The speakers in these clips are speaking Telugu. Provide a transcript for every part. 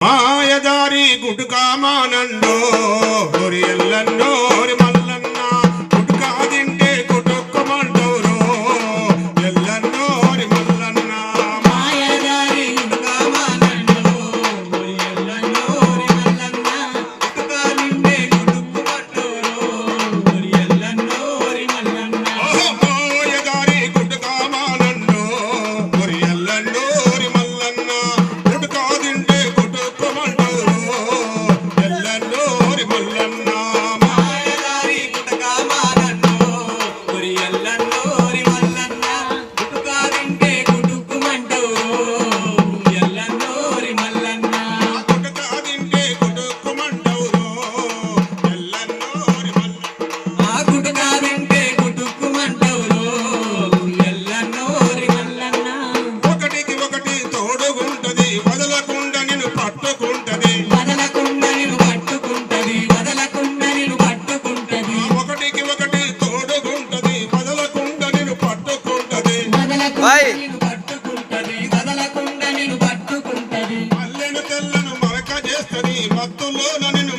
మాయదారి గుటుకామానండో ఒరి చేస్తది మత్తులోన నన్ను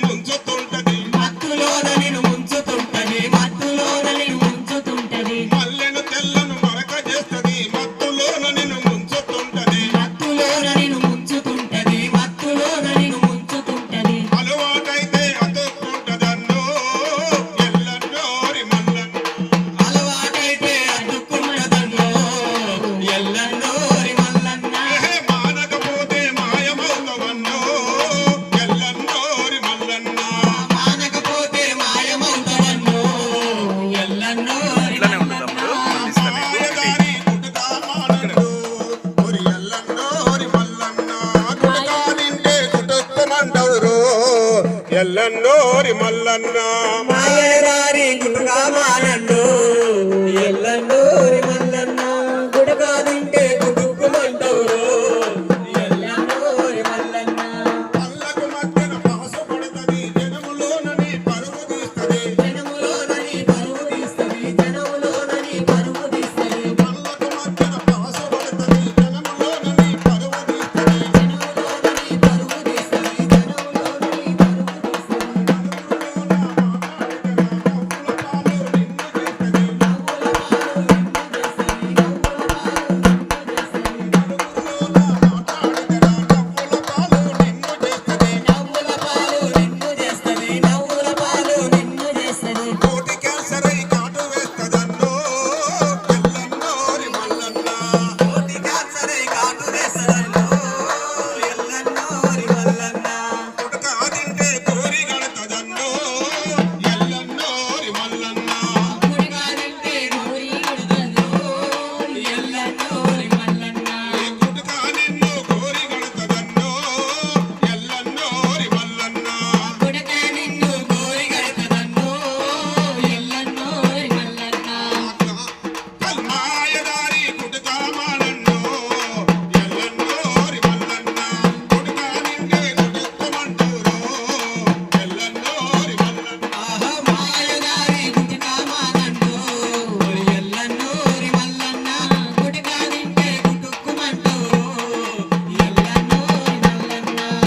ఎల్లన్నోరి మల్లన్న. మాయదారి